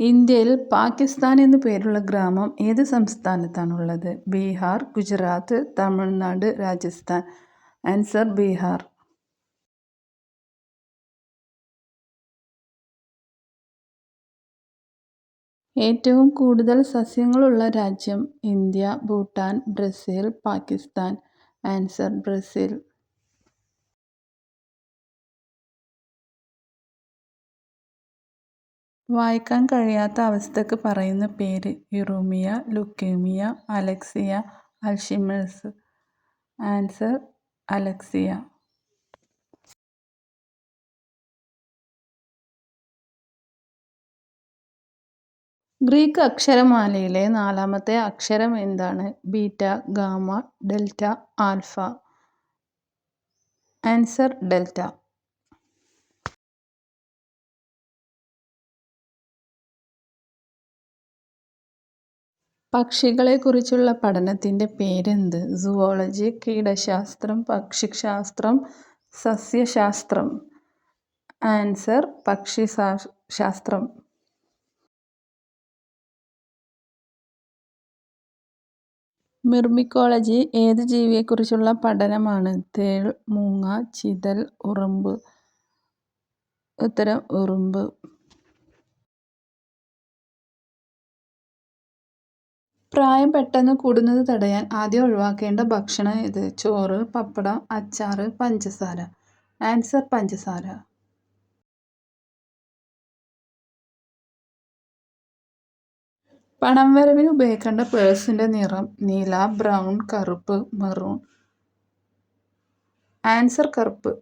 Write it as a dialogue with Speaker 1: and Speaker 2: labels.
Speaker 1: ഇന്ത്യയിൽ പാകിസ്ഥാൻ എന്നു പേരുള്ള ഗ്രാമം ഏത് സംസ്ഥാനത്താണുള്ളത്? ബീഹാർ ഗുജറാത്ത് തമിഴ്നാട് രാജസ്ഥാൻ. ആൻസർ ബീഹാർ. ഏറ്റവും കൂടുതൽ സസ്യങ്ങളുള്ള രാജ്യം India Bhutan Brazil Pakistan. Answer Brazil. വായിക്കാൻ കഴിയാത്ത അവസ്ഥക്ക് പറയുന്ന പേര് uraemia leukaemia alexia Alzheimer's. Answer alexia. Greek അക്ഷരമാലയിലെ നാലാമത്തെ അക്ഷരം എന്താണ്? Beta gamma delta alpha. Answer delta. പക്ഷികളെക്കുറിച്ചുള്ള പഠനത്തിന്റെ പേരെന്ത്? സുവോളജി കീടശാസ്ത്രം പക്ഷിശാസ്ത്രം സസ്യശാസ്ത്രം. ആൻസർ പക്ഷിശാസ്ത്രം. മിർമിക്കോളജി ഏത് ജീവിയെക്കുറിച്ചുള്ള പഠനമാണ്? തേൾ മൂങ്ങ ചിതൽ ഉറുമ്പ്. ഉത്തരം ഉറുമ്പ്. പ്രായം പെട്ടെന്ന് കൂടുന്നത് തടയാൻ ആദ്യം ഒഴിവാക്കേണ്ട ഭക്ഷണം ഏത്? ചോറ് പപ്പടം അച്ചാർ പഞ്ചസാര. ആൻസർ പഞ്ചസാര. പണം വരവിന് ഉപയോഗിക്കേണ്ട പേഴ്സിന്റെ നിറം നീല ബ്രൗൺ കറുപ്പ് മെറൂൺ. ആൻസർ കറുപ്പ്.